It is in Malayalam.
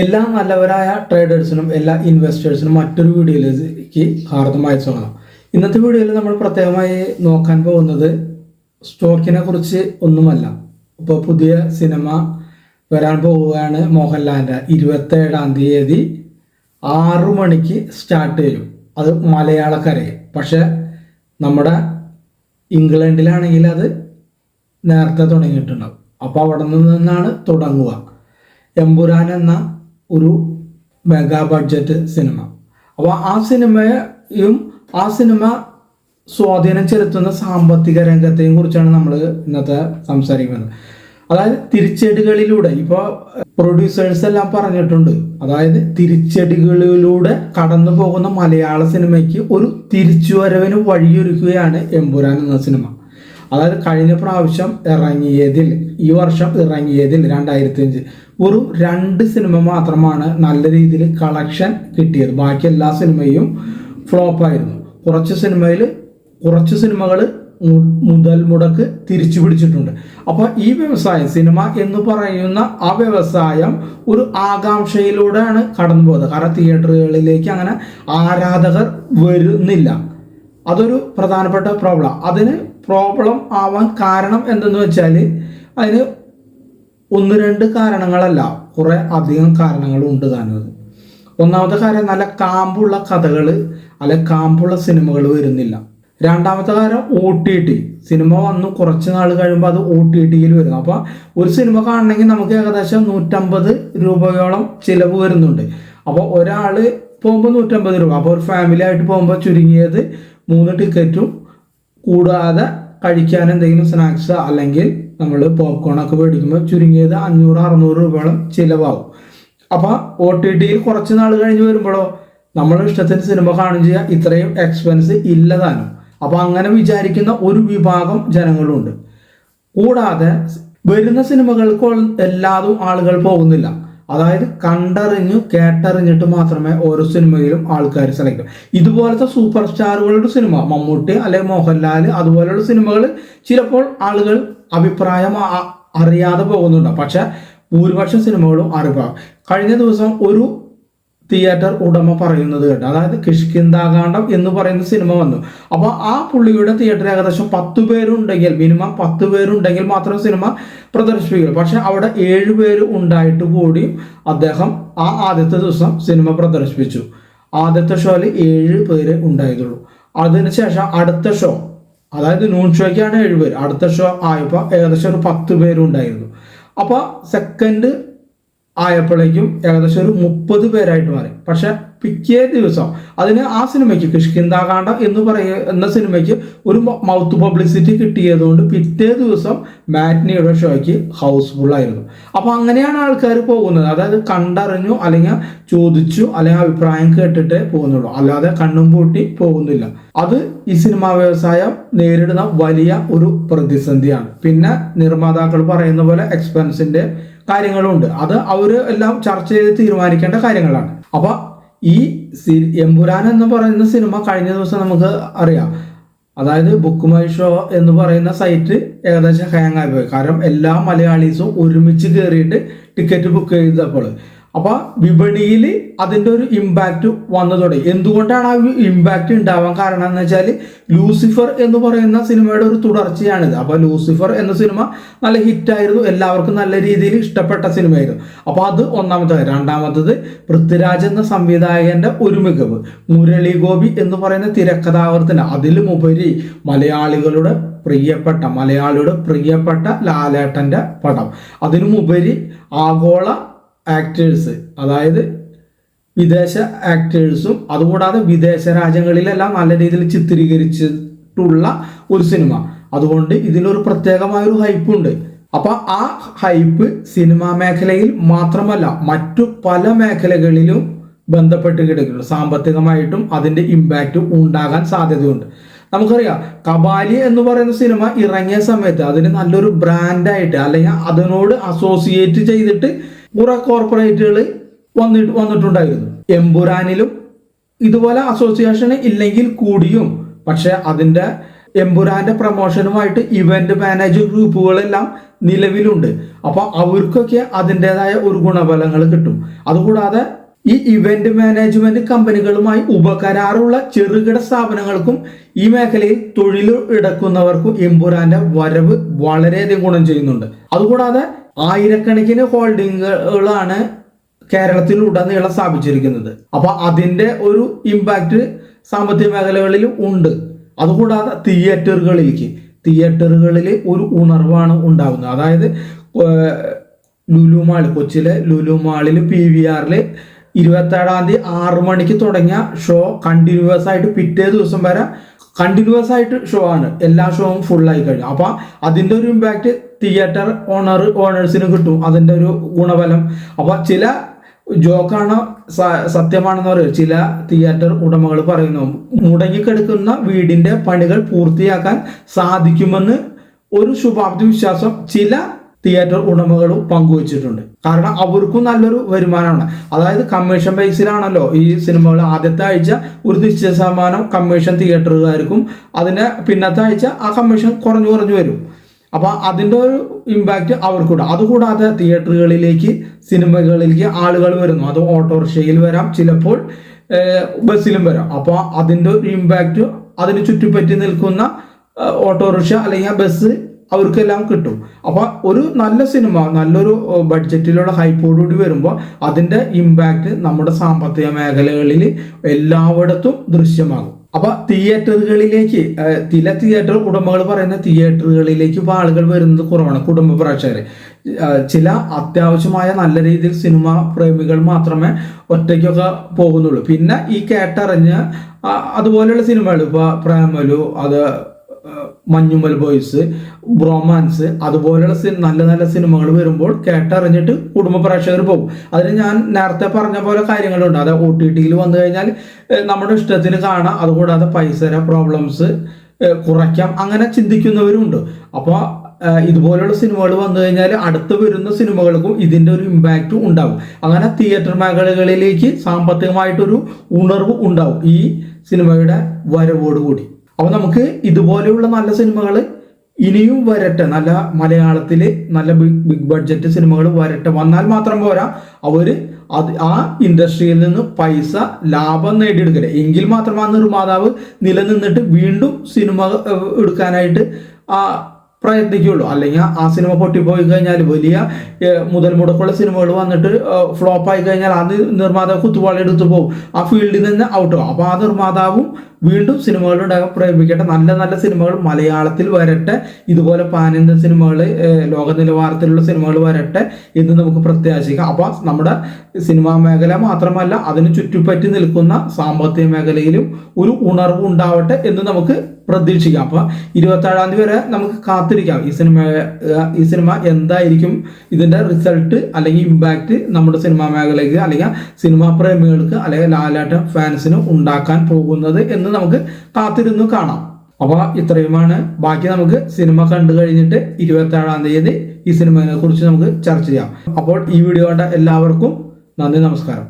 എല്ലാ നല്ലവരായ ട്രേഡേഴ്സിനും എല്ലാ ഇൻവെസ്റ്റേഴ്സിനും മറ്റൊരു വീഡിയോയിലേക്ക് ഹാർദമായി സ്വാഗതം. ഇന്നത്തെ വീഡിയോയിൽ നമ്മൾ പ്രത്യേകമായി നോക്കാൻ പോകുന്നത് സ്റ്റോക്കിനെ കുറിച്ച് ഒന്നുമല്ല. ഇപ്പോൾ പുതിയ സിനിമ വരാൻ പോവുകയാണ് മോഹൻലാലിന്റെ ഇരുപത്തേഴാം തീയതി ആറു മണിക്ക് സ്റ്റാർട്ട് ചെയ്യും. അത് മലയാളക്കരയിൽ. പക്ഷേ നമ്മുടെ ഇംഗ്ലണ്ടിലാണെങ്കിൽ അത് നേരത്തെ തുടങ്ങിയിട്ടുണ്ടാവും. അപ്പോൾ അവിടെ നിന്നാണ് തുടങ്ങുക. എമ്പുരാൻ എന്ന ഒരു മെഗാ ബഡ്ജറ്റ് സിനിമ അപ്പോൾ ആ സിനിമയും ആ സിനിമ സ്വാധീനം ചെലുത്തുന്ന സാമ്പത്തിക രംഗത്തെയും കുറിച്ചാണ് നമ്മൾ ഇന്നത്തെ സംസാരിക്കുന്നത്. അതായത് തിരിച്ചടികളിലൂടെ ഇപ്പോൾ പ്രൊഡ്യൂസേഴ്സ് എല്ലാം പറഞ്ഞിട്ടുണ്ട്. അതായത് തിരിച്ചടികളിലൂടെ കടന്നു പോകുന്ന മലയാള സിനിമയ്ക്ക് ഒരു തിരിച്ചുവരവിന് വഴിയൊരുക്കുകയാണ് എമ്പുരാൻ എന്ന സിനിമ അതായത് കഴിഞ്ഞ പ്രാവശ്യം ഇറങ്ങിയതിൽ ഈ വർഷം ഇറങ്ങിയതിൽ രണ്ടായിരത്തി അഞ്ച് ഒരു രണ്ട് സിനിമ മാത്രമാണ് നല്ല രീതിയിൽ കളക്ഷൻ കിട്ടിയത്. ബാക്കി എല്ലാ സിനിമയും ഫ്ലോപ്പായിരുന്നു കുറച്ച് സിനിമയിൽ കുറച്ച് സിനിമകൾ മുതൽ മുടക്ക് തിരിച്ചു പിടിച്ചിട്ടുണ്ട്. അപ്പോൾ ഈ വ്യവസായം സിനിമ എന്ന് പറയുന്ന ആ വ്യവസായം ഒരു ആകാംക്ഷയിലൂടെയാണ് കടന്നു പോകുന്നത് കാരണം തിയേറ്ററുകളിലേക്ക് അങ്ങനെ ആരാധകർ വരുന്നില്ല. അതൊരു പ്രധാനപ്പെട്ട പ്രോബ്ലം അതിന് പ്രോബ്ലം ആവാൻ കാരണം എന്തെന്ന് വെച്ചാൽ അതിന് ഒന്ന് രണ്ട് കാരണങ്ങളല്ല കുറേ അധികം കാരണങ്ങളുണ്ട് താനത്. ഒന്നാമത്തെ കാര്യം നല്ല കാമ്പുള്ള കഥകൾ അല്ലെ കാമ്പുള്ള സിനിമകൾ വരുന്നില്ല. രണ്ടാമത്തെ കാര്യം ഒ ടി ടി സിനിമ വന്ന് കുറച്ച് നാൾ കഴിയുമ്പോൾ അത് ഒ ടി ടിയിൽ വരുന്നു. അപ്പോൾ ഒരു സിനിമ കാണണമെങ്കിൽ നമുക്ക് ഏകദേശം നൂറ്റമ്പത് രൂപയോളം ചിലവ് വരുന്നുണ്ട്. അപ്പോൾ ഒരാൾ പോകുമ്പോൾ നൂറ്റമ്പത് രൂപ. അപ്പോൾ ഒരു ഫാമിലി ആയിട്ട് പോകുമ്പോൾ ചുരുങ്ങിയത് മൂന്ന് ടിക്കറ്റും കൂടാതെ കഴിക്കാൻ എന്തെങ്കിലും സ്നാക്സ് അല്ലെങ്കിൽ നമ്മൾ പോപ്കോൺ ഒക്കെ മേടിക്കുമ്പോൾ ചുരുങ്ങിയത് അഞ്ഞൂറ് അറുന്നൂറ് രൂപയോളം ചിലവാകും. അപ്പോൾ ഒ ടി ടിയിൽ കുറച്ച് നാൾ കഴിഞ്ഞ് വരുമ്പോഴോ നമ്മൾ ഇഷ്ടത്തിന് സിനിമ കാണും ചെയ്യുക ഇത്രയും എക്സ്പെൻസ് ഇല്ലതാനും അപ്പോൾ അങ്ങനെ വിചാരിക്കുന്ന ഒരു വിഭാഗം ജനങ്ങളുണ്ട്. കൂടാതെ വരുന്ന സിനിമകൾക്ക് എല്ലാതും ആളുകൾ പോകുന്നില്ല. അതായത് കണ്ടറിഞ്ഞു കേട്ടറിഞ്ഞിട്ട് മാത്രമേ ഓരോ സിനിമയിലും ആൾക്കാർ സെലക്ട് ഇതുപോലത്തെ സൂപ്പർ സ്റ്റാറുകളുടെ സിനിമ മമ്മൂട്ടി അല്ലെങ്കിൽ മോഹൻലാൽ അതുപോലെയുള്ള സിനിമകൾ ചിലപ്പോൾ ആളുകൾ അഭിപ്രായം അറിയാതെ പോകുന്നുണ്ട് പക്ഷെ ഭൂരിപക്ഷം സിനിമകളും അറിവാണ് കഴിഞ്ഞ ദിവസം ഒരു തിയേറ്റർ ഉടമ പറയുന്നത് കേട്ടോ. അതായത് കിഷ്കിന്താകാന്ഡം എന്ന് പറയുന്ന സിനിമ വന്നു. അപ്പോൾ ആ പുള്ളിയുടെ തിയേറ്റർ ഏകദേശം പത്ത് പേരുണ്ടെങ്കിൽ മിനിമം പത്ത് പേരുണ്ടെങ്കിൽ മാത്രം സിനിമ പ്രദർശിപ്പിക്കുള്ളൂ. പക്ഷെ അവിടെ ഏഴ് പേര് ഉണ്ടായിട്ട് കൂടി അദ്ദേഹം ആ ആദ്യത്തെ ദിവസം സിനിമ പ്രദർശിപ്പിച്ചു. ആദ്യത്തെ ഷോയിൽ ഏഴ് പേര് ഉണ്ടായതുള്ളൂ അതിനുശേഷം അടുത്ത ഷോ അതായത് നൂൺ ഷോയ്ക്കാണ് ഏഴ് പേര്. അടുത്ത ഷോ ആയപ്പോൾ ഏകദേശം ഒരു പത്ത് പേരുണ്ടായിരുന്നു. അപ്പോൾ സെക്കൻഡ് ആയപ്പോഴേക്കും ഏകദേശം ഒരു മുപ്പത് പേരായിട്ട് മാറി. പക്ഷെ പിറ്റേ ദിവസം അതിന് ആ സിനിമയ്ക്ക് കിഷ്കിന്താകാണ്ട എന്ന് പറയുന്ന സിനിമയ്ക്ക് ഒരു മൗത്ത് പബ്ലിസിറ്റി കിട്ടിയതുകൊണ്ട് പിറ്റേ ദിവസം മാറ്റ്നിയുടെ ഷോയ്ക്ക് ഹൗസ്ഫുൾ ആയിരുന്നു. അപ്പോൾ അങ്ങനെയാണ് ആൾക്കാർ പോകുന്നത്. അതായത് കണ്ടറിഞ്ഞു അല്ലെങ്കിൽ ചോദിച്ചു അല്ലെങ്കിൽ അഭിപ്രായം കേട്ടിട്ട് പോകുന്നുള്ളൂ. അല്ലാതെ കണ്ണും പൂട്ടി പോകുന്നില്ല. അത് ഈ സിനിമാ വ്യവസായം നേരിടുന്ന വലിയ ഒരു പ്രതിസന്ധിയാണ്. പിന്നെ നിർമ്മാതാക്കൾ പറയുന്ന പോലെ എക്സ്പെൻസിന്റെ കാര്യങ്ങളുണ്ട്. അത് അവർ എല്ലാം ചർച്ച ചെയ്ത് തീരുമാനിക്കേണ്ട കാര്യങ്ങളാണ്. അപ്പൊ ഈ എമ്പുരാൻ എന്ന് പറയുന്ന സിനിമ കഴിഞ്ഞ ദിവസം നമുക്ക് അറിയാം. അതായത് ബുക്ക് മൈ ഷോ എന്ന് പറയുന്ന സൈറ്റ് ഏകദേശം ഹാങ് ആയി പോയി. കാരണം എല്ലാ മലയാളീസും ഒരുമിച്ച് കയറിയിട്ട് ടിക്കറ്റ് ബുക്ക് ചെയ്തപ്പോൾ. അപ്പൊ വിപണിയിൽ അതിന്റെ ഒരു ഇമ്പാക്റ്റ് വന്നു തുടങ്ങി എന്തുകൊണ്ടാണ് ആ ഇമ്പാക്റ്റ് ഉണ്ടാവാൻ കാരണം എന്ന് വെച്ചാൽ ലൂസിഫർ എന്ന് പറയുന്ന സിനിമയുടെ ഒരു തുടർച്ചയാണിത്. അപ്പൊ ലൂസിഫർ എന്ന സിനിമ നല്ല ഹിറ്റായിരുന്നു എല്ലാവർക്കും നല്ല രീതിയിൽ ഇഷ്ടപ്പെട്ട സിനിമയായിരുന്നു. അപ്പൊ അത് ഒന്നാമത്തെ. രണ്ടാമത്തത് പൃഥ്വിരാജ് എന്ന സംവിധായകന്റെ ഒരു മികവ്. മുരളി ഗോപി എന്ന് പറയുന്ന തിരക്കഥാകൃത്തിന് അതിലുമുപരി മലയാളികളുടെ പ്രിയപ്പെട്ട മലയാളിയുടെ പ്രിയപ്പെട്ട ലാലേട്ടന്റെ പടം. അതിനുമുപരി ആഗോള ആക്ടേഴ്സ് അതായത് വിദേശ ആക്ടേഴ്സും അതുകൂടാതെ വിദേശ രാജ്യങ്ങളിലെല്ലാം നല്ല രീതിയിൽ ചിത്രീകരിച്ചിട്ടുള്ള ഒരു സിനിമ അതുകൊണ്ട് ഇതിനൊരു പ്രത്യേകമായ ഒരു ഹൈപ്പ് ഉണ്ട്. അപ്പൊ ആ ഹൈപ്പ് സിനിമാ മേഖലയിൽ മാത്രമല്ല മറ്റു പല മേഖലകളിലും ബന്ധപ്പെട്ട് കിടക്കുന്നു. സാമ്പത്തികമായിട്ടും അതിന്റെ ഇമ്പാക്റ്റ് ഉണ്ടാകാൻ സാധ്യതയുണ്ട്. നമുക്കറിയാം കബാലി എന്ന് പറയുന്ന സിനിമ ഇറങ്ങിയ സമയത്ത് അതിന് നല്ലൊരു ബ്രാൻഡായിട്ട് അല്ലെങ്കിൽ അതിനോട് അസോസിയേറ്റ് ചെയ്തിട്ട് കുറെ കോർപ്പറേറ്റുകൾ വന്നിട്ട് വന്നിട്ടുണ്ടായിരുന്നു. എമ്പുരാനിലും ഇതുപോലെ അസോസിയേഷൻ ഇല്ലെങ്കിൽ കൂടിയും. പക്ഷെ അതിന്റെ എമ്പുരാന്റെ പ്രൊമോഷനുമായിട്ട് ഇവന്റ് മാനേജർ ഗ്രൂപ്പുകളെല്ലാം നിലവിലുണ്ട്. അപ്പൊ അവർക്കൊക്കെ അതിന്റെതായ ഒരു ഗുണഫലങ്ങൾ കിട്ടും. അതുകൂടാതെ ഈ ഇവന്റ് മാനേജ്മെന്റ് കമ്പനികളുമായി ഉപകരാറുള്ള ചെറുകിട സ്ഥാപനങ്ങൾക്കും ഈ മേഖലയിൽ തൊഴിൽ എടുക്കുന്നവർക്കും എമ്പുരാന്റെ വരവ് വളരെയധികം ഗുണം ചെയ്യുന്നുണ്ട്. അതുകൂടാതെ ആയിരക്കണക്കിന് ഹോൾഡിങ്ങുകളാണ് കേരളത്തിൽ ഉടനീളം സ്ഥാപിച്ചിരിക്കുന്നത്. അപ്പൊ അതിന്റെ ഒരു ഇമ്പാക്റ്റ് സാമ്പത്തിക മേഖലകളിൽ ഉണ്ട്. അതുകൂടാതെ തിയേറ്ററുകളിലേക്ക് തിയേറ്ററുകളിൽ ഒരു ഉണർവാണ് ഉണ്ടാകുന്നത് അതായത് ലുലുമാൾ ലുലു മാൾ കൊച്ചിയിലെ ലുലു മാളിൽ പി വി ആറിൽ ഇരുപത്തേഴാം തീയതി ആറു മണിക്ക് തുടങ്ങിയ ഷോ കണ്ടിന്യൂസ് ആയിട്ട് പിറ്റേ ദിവസം വരെ കണ്ടിന്യൂസ് ആയിട്ട് ഷോ ആണ്. എല്ലാ ഷോവും ഫുൾ ആയി കഴിഞ്ഞു. അപ്പൊ അതിന്റെ ഒരു ഇമ്പാക്റ്റ് തിയേറ്റർ ഓണർ ഓണേഴ്സിന് കിട്ടും. അതിന്റെ ഒരു ഗുണഫലം. അപ്പൊ ചില ജോക്കാണോ സത്യമാണെന്ന് പറയും. ചില തിയേറ്റർ ഉടമകൾ പറയുന്നു മുടങ്ങിക്കിടക്കുന്ന വീടിന്റെ പണികൾ പൂർത്തിയാക്കാൻ സാധിക്കുമെന്ന് ഒരു ശുഭാപ്തി വിശ്വാസം ചില തിയേറ്റർ ഉടമകളും പങ്കുവച്ചിട്ടുണ്ട്. കാരണം അവർക്കും നല്ലൊരു വരുമാനമാണ്. അതായത് കമ്മീഷൻ ബേസിലാണല്ലോ ഈ സിനിമകൾ. ആദ്യത്തെ ആഴ്ച ഒരു നിശ്ചിത ശതമാനം കമ്മീഷൻ തിയേറ്ററുകാർക്കും അതിന് പിന്നത്തെ ആഴ്ച ആ കമ്മീഷൻ കുറഞ്ഞു കുറഞ്ഞു വരും. അപ്പൊ അതിന്റെ ഒരു ഇമ്പാക്റ്റ് അവർക്കൂടെ അതുകൂടാതെ തിയേറ്ററുകളിലേക്ക് സിനിമകളിലേക്ക് ആളുകൾ വരുന്നു. അത് ഓട്ടോറിക്ഷയിൽ വരാം ചിലപ്പോൾ ബസ്സിലും വരാം. അപ്പോൾ അതിന്റെ ഒരു ഇമ്പാക്റ്റ് അതിന് ചുറ്റിപ്പറ്റി നിൽക്കുന്ന ഓട്ടോറിക്ഷ അല്ലെങ്കിൽ ബസ് അവർക്കെല്ലാം കിട്ടും. അപ്പോൾ ഒരു നല്ല സിനിമ നല്ലൊരു ബഡ്ജറ്റിലുള്ള ഹൈപ്പോടുകൂടി വരുമ്പോൾ അതിന്റെ ഇമ്പാക്റ്റ് നമ്മുടെ സാമ്പത്തിക മേഖലകളിൽ എല്ലായിടത്തും ദൃശ്യമാകും. അപ്പൊ തിയേറ്ററുകളിലേക്ക് ചില തിയേറ്റർ ഉടമകൾ പറയുന്ന തിയേറ്ററുകളിലേക്ക് ഇപ്പൊ ആളുകൾ വരുന്നത് കുറവാണ് കുടുംബ പ്രേക്ഷകർ ചില അത്യാവശ്യമായ നല്ല രീതിയിൽ സിനിമ പ്രേമികൾ മാത്രമേ ഒറ്റയ്ക്കൊക്കെ പോകുന്നുള്ളൂ. പിന്നെ ഈ കേട്ടറിഞ്ഞ് അതുപോലെയുള്ള സിനിമകൾ ഇപ്പൊ പ്രേമലു അത് മഞ്ഞുമൽ ബോയ്സ് ബ്രോമാൻസ് അതുപോലെയുള്ള നല്ല നല്ല സിനിമകൾ വരുമ്പോൾ കേട്ടറിഞ്ഞിട്ട് കുടുംബ പ്രേക്ഷകർ പോകും. അതിന് ഞാൻ നേരത്തെ പറഞ്ഞ പോലെ കാര്യങ്ങളുണ്ട്. അത് ഒ ടി ടിയിൽ വന്നു കഴിഞ്ഞാൽ നമ്മുടെ ഇഷ്ടത്തിന് കാണാം. അതുകൂടാതെ പൈസ പ്രോബ്ലംസ് കുറയ്ക്കാം. അങ്ങനെ ചിന്തിക്കുന്നവരുണ്ട്. അപ്പോൾ ഇതുപോലുള്ള സിനിമകൾ വന്നു കഴിഞ്ഞാൽ അടുത്ത് വരുന്ന സിനിമകൾക്കും ഇതിന്റെ ഒരു ഇമ്പാക്റ്റ് ഉണ്ടാവും അങ്ങനെ തിയേറ്റർ മേഖലകളിലേക്ക് സാമ്പത്തികമായിട്ടൊരു ഉണർവ് ഉണ്ടാവും ഈ സിനിമയുടെ വരവോടുകൂടി. അപ്പൊ നമുക്ക് ഇതുപോലെയുള്ള നല്ല സിനിമകൾ ഇനിയും വരട്ടെ. നല്ല മലയാളത്തിൽ നല്ല ബിഗ് ബഡ്ജറ്റ് സിനിമകൾ വരട്ടെ. വന്നാൽ മാത്രം പോരാ. അവർ അത് ആ ഇൻഡസ്ട്രിയിൽ നിന്ന് പൈസ ലാഭം നേടിയെടുക്കട്ടെ എങ്കിൽ മാത്രമാണ് നിർമ്മാതാവ് നിലനിന്നിട്ട് വീണ്ടും സിനിമ എടുക്കാനായിട്ട് ആ പ്രയത്നിക്കുള്ളൂ. അല്ലെങ്കിൽ ആ സിനിമ പൊട്ടിപ്പോയി കഴിഞ്ഞാൽ വലിയ മുതൽ മുടക്കുള്ള സിനിമകൾ വന്നിട്ട് ഫ്ലോപ്പ് ആയി കഴിഞ്ഞാൽ അത് നിർമ്മാതാവ് കുത്തുപാളി എടുത്തു പോകും. ആ ഫീൽഡിൽ നിന്ന് ഔട്ട് ആവും. അപ്പോൾ ആ നിർമ്മാതാവും വീണ്ടും സിനിമകൾ ഉണ്ടാകാൻ പ്രേമിക്കട്ടെ നല്ല നല്ല സിനിമകൾ മലയാളത്തിൽ വരട്ടെ. ഇതുപോലെ പാനന്ത സിനിമകൾ ലോക നിലവാരത്തിലുള്ള സിനിമകൾ വരട്ടെ എന്ന് നമുക്ക് പ്രത്യാശിക്കാം. അപ്പോൾ നമ്മുടെ സിനിമാ മേഖല മാത്രമല്ല അതിന് ചുറ്റിപ്പറ്റി നിൽക്കുന്ന സാമ്പത്തിക മേഖലയിലും ഒരു ഉണർവ് ഉണ്ടാവട്ടെ എന്ന് നമുക്ക് പ്രതീക്ഷിക്കാം. അപ്പൊ ഇരുപത്തേഴാം തീയതി വരെ നമുക്ക് കാത്തിരിക്കാം. ഈ സിനിമ ഈ സിനിമ എന്തായിരിക്കും ഇതിന്റെ റിസൾട്ട് അല്ലെങ്കിൽ ഇമ്പാക്റ്റ് നമ്മുടെ സിനിമാ മേഖലയ്ക്ക് അല്ലെങ്കിൽ സിനിമാ പ്രേമികൾക്ക് അല്ലെങ്കിൽ ലാലാട്ട ഫാൻസിന് ഉണ്ടാക്കാൻ പോകുന്നത് എന്ന് നമുക്ക് കാത്തിരുന്ന് കാണാം. അപ്പൊ ഇത്രയുമാണ്. ബാക്കി നമുക്ക് സിനിമ കണ്ടു കഴിഞ്ഞിട്ട് ഇരുപത്തേഴാം തീയതി ഈ സിനിമയെ കുറിച്ച് നമുക്ക് ചർച്ച ചെയ്യാം. അപ്പോൾ ഈ വീഡിയോ കണ്ട എല്ലാവർക്കും നന്ദി നമസ്കാരം.